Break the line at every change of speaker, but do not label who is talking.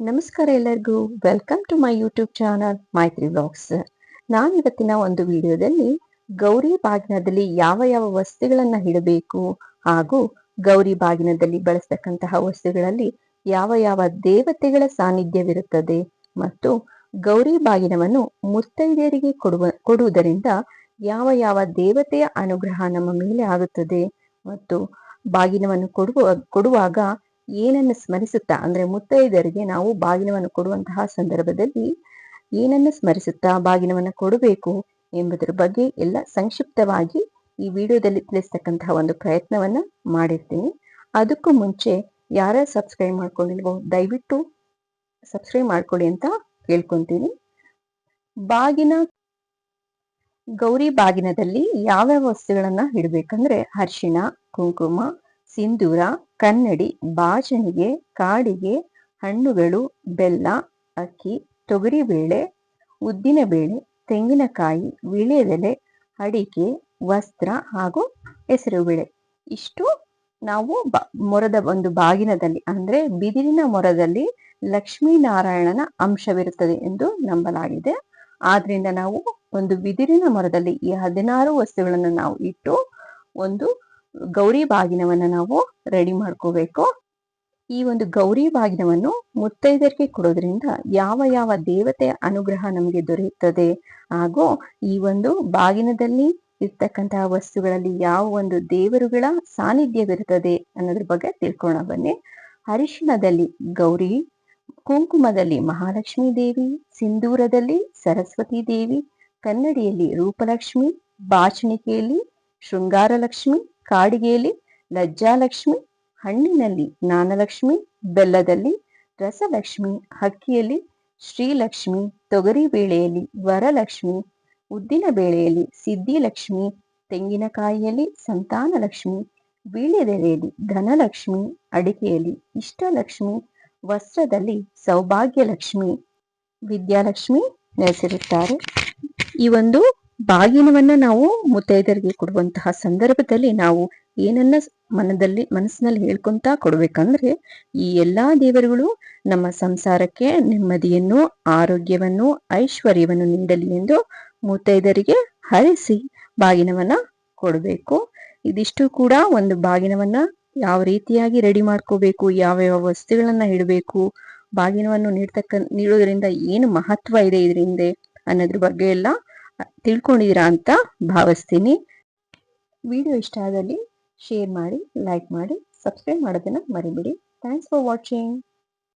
ನಮಸ್ಕಾರ ಎಲ್ಲರಿಗೂ. Welcome to my YouTube channel Maitri blogs ನಾನಿವತ್ತಿನ ಒಂದು ವಿಡಿಯೋದಲ್ಲಿ ಗೌರಿ ಬಾಗಿನದಲ್ಲಿ ಯಾವ ಯಾವ ವಸ್ತುಗಳನ್ನ ಇಡಬೇಕು ಹಾಗೂ ಗೌರಿ ಬಾಗಿನದಲ್ಲಿ ಬಳಸ್ತಕ್ಕಂತಹ ವಸ್ತುಗಳಲ್ಲಿ ಯಾವ ಯಾವ ದೇವತೆಗಳ ಸಾನ್ನಿಧ್ಯವಿರುತ್ತದೆ ಮತ್ತು ಗೌರಿ ಬಾಗಿನವನ್ನು ಮುತ್ತೈದೆಯರಿಗೆ ಕೊಡುವ, ಕೊಡುವುದರಿಂದ ಯಾವ ಯಾವ ದೇವತೆಯ ಅನುಗ್ರಹ ನಮ್ಮ ಮೇಲೆ ಆಗುತ್ತದೆ ಮತ್ತು ಬಾಗಿನವನ್ನು ಕೊಡುವ, ಕೊಡುವಾಗ ಏನನ್ನು ಸ್ಮರಿಸುತ್ತಾ, ಅಂದ್ರೆ ಮುತ್ತೈದರಿಗೆ ನಾವು ಬಾಗಿನವನ್ನು ಕೊಡುವಂತಹ ಸಂದರ್ಭದಲ್ಲಿ ಏನನ್ನು ಸ್ಮರಿಸುತ್ತಾ ಬಾಗಿನವನ್ನು ಕೊಡಬೇಕು ಎಂಬುದರ ಬಗ್ಗೆ ಎಲ್ಲ ಸಂಕ್ಷಿಪ್ತವಾಗಿ ಈ ವಿಡಿಯೋದಲ್ಲಿ ತಿಳಿಸ್ತಕ್ಕಂತಹ ಒಂದು ಪ್ರಯತ್ನವನ್ನ ಮಾಡಿರ್ತೀನಿ. ಅದಕ್ಕೂ ಮುಂಚೆ ಯಾರ ಸಬ್ಸ್ಕ್ರೈಬ್ ಮಾಡ್ಕೊಂಡಿಲ್ವೋ, ದಯವಿಟ್ಟು ಸಬ್ಸ್ಕ್ರೈಬ್ ಮಾಡ್ಕೊಳ್ಳಿ ಅಂತ ಕೇಳ್ಕೊಂತೀನಿ. ಬಾಗಿನ, ಗೌರಿ ಬಾಗಿನದಲ್ಲಿ ಯಾವ್ಯಾವ ವಸ್ತುಗಳನ್ನ ಇಡಬೇಕಂದ್ರೆ ಅರಿಶಿಣ, ಕುಂಕುಮ ಸಿಂಧೂರ, ಕನ್ನಡಿ ಬಾಚಣಿಗೆ ಕಾಡಿಗೆ, ಹಣ್ಣುಗಳು, ಬೆಲ್ಲ, ಅಕ್ಕಿ ತೊಗರಿಬೇಳೆ ಉದ್ದಿನಬೇಳೆ ತೆಂಗಿನಕಾಯಿ ವಿಳೆದೆಲೆ ಅಡಿಕೆ, ವಸ್ತ್ರ ಹಾಗೂ ಹೆಸರುಬೇಳೆ ಇಷ್ಟು ನಾವು ಬ, ಮೊರದ ಒಂದು ಬಾಗಿನದಲ್ಲಿ, ಅಂದ್ರೆ ಬಿದಿರಿನ ಮೊರದಲ್ಲಿ ಲಕ್ಷ್ಮೀನಾರಾಯಣನ ಅಂಶವಿರುತ್ತದೆ ಎಂದು ನಂಬಲಾಗಿದೆ. ಆದ್ರಿಂದ ನಾವು ಒಂದು ಬಿದಿರಿನ ಮರದಲ್ಲಿ ಈ ಹದಿನಾರು ವಸ್ತುಗಳನ್ನು ನಾವು ಇಟ್ಟು ಒಂದು ಗೌರಿ ಬಾಗಿನವನ್ನ ನಾವು ರೆಡಿ ಮಾಡ್ಕೋಬೇಕು. ಈ ಒಂದು ಗೌರಿ ಬಾಗಿನವನ್ನು ಮುತ್ತೈದರಿಗೆ ಕೊಡೋದ್ರಿಂದ ಯಾವ ಯಾವ ದೇವತೆಯ ಅನುಗ್ರಹ ನಮಗೆ ದೊರೆಯುತ್ತದೆ ಹಾಗೂ ಈ ಒಂದು ಬಾಗಿನದಲ್ಲಿ ಇರ್ತಕ್ಕಂತಹ ವಸ್ತುಗಳಲ್ಲಿ ಯಾವ ಒಂದು ದೇವರುಗಳ ಸಾನ್ನಿಧ್ಯವಿರುತ್ತದೆ ಅನ್ನೋದ್ರ ಬಗ್ಗೆ ತಿಳ್ಕೊಳ್ಳೋಣ ಬನ್ನಿ. ಅರಿಶಿಣದಲ್ಲಿ ಗೌರಿ, ಕುಂಕುಮದಲ್ಲಿ ಮಹಾಲಕ್ಷ್ಮಿ ದೇವಿ, ಸಿಂಧೂರದಲ್ಲಿ ಸರಸ್ವತಿ ದೇವಿ, ಕನ್ನಡಿಯಲ್ಲಿ ರೂಪಲಕ್ಷ್ಮಿ, ಬಾಚಣಿಕೆಯಲ್ಲಿ ಶೃಂಗಾರಲಕ್ಷ್ಮಿ ಕಾಡಿಗೆಯಲ್ಲಿ, ಲಜ್ಜಾಲಕ್ಷ್ಮಿ, ಹಣ್ಣಿನಲ್ಲಿ ಜ್ಞಾನಲಕ್ಷ್ಮಿ, ಬೆಲ್ಲದಲ್ಲಿ ರಸಲಕ್ಷ್ಮಿ, ಹಕ್ಕಿಯಲ್ಲಿ ಶ್ರೀಲಕ್ಷ್ಮಿ, ತೊಗರಿ ಬೇಳೆಯಲ್ಲಿ ವರಲಕ್ಷ್ಮಿ, ಉದ್ದಿನ ಬೇಳೆಯಲ್ಲಿ ಸಿದ್ಧಿಲಕ್ಷ್ಮಿ, ತೆಂಗಿನಕಾಯಿಯಲ್ಲಿ ಸಂತಾನಲಕ್ಷ್ಮಿ, ವೀಳ್ಯದೆಲೆಯಲ್ಲಿ ಧನಲಕ್ಷ್ಮಿ, ಅಡಿಕೆಯಲ್ಲಿ ಇಷ್ಟಲಕ್ಷ್ಮಿ, ವಸ್ತ್ರದಲ್ಲಿ ಸೌಭಾಗ್ಯಲಕ್ಷ್ಮಿ. ವಿದ್ಯಾಲಕ್ಷ್ಮಿ ನೆಲೆಸಿರುತ್ತಾರೆ. ಈ ಒಂದು ಬಾಗಿನವನ್ನ ನಾವು ಮುತ್ತೈದರಿಗೆ ಕೊಡುವಂತಹ ಸಂದರ್ಭದಲ್ಲಿ ನಾವು ಏನನ್ನ ಮನದಲ್ಲಿ, ಮನಸ್ಸಿನಲ್ಲಿ ಹೇಳ್ಕೊಂತ ಕೊಡ್ಬೇಕಂದ್ರೆ ಈ ಎಲ್ಲಾ ದೇವರುಗಳು ನಮ್ಮ ಸಂಸಾರಕ್ಕೆ ನೆಮ್ಮದಿಯನ್ನು, ಆರೋಗ್ಯವನ್ನು, ಐಶ್ವರ್ಯವನ್ನು ನೀಡಲಿ ಎಂದು ಮುತ್ತೈದರಿಗೆ ಹರಿಸಿ ಬಾಗಿನವನ್ನ ಕೊಡಬೇಕು. ಇದಿಷ್ಟು ಕೂಡ ಒಂದು ಬಾಗಿನವನ್ನ ಯಾವ ರೀತಿಯಾಗಿ ರೆಡಿ ಮಾಡ್ಕೋಬೇಕು, ಯಾವ ಯಾವ ವಸ್ತುಗಳನ್ನ ಇಡಬೇಕು, ಬಾಗಿನವನ್ನು ನೀಡ್ತಕ್ಕ ನೀಡೋದ್ರಿಂದ ಏನು ಮಹತ್ವ ಇದೆ ಇದರಿಂದ ಅನ್ನೋದ್ರ ಬಗ್ಗೆ ಎಲ್ಲ ತಿಳ್ಕೊಂಡಿದ್ದೀರಾ ಅಂತ ಭಾವಿಸ್ತೀನಿ. ವಿಡಿಯೋ ಇಷ್ಟ ಆದಲ್ಲಿ ಶೇರ್ ಮಾಡಿ ಲೈಕ್ ಮಾಡಿ ಸಬ್ಸ್ಕ್ರೈಬ್ ಮಾಡೋದನ್ನ ಮರಿಬಿಡಿ. Thanks for watching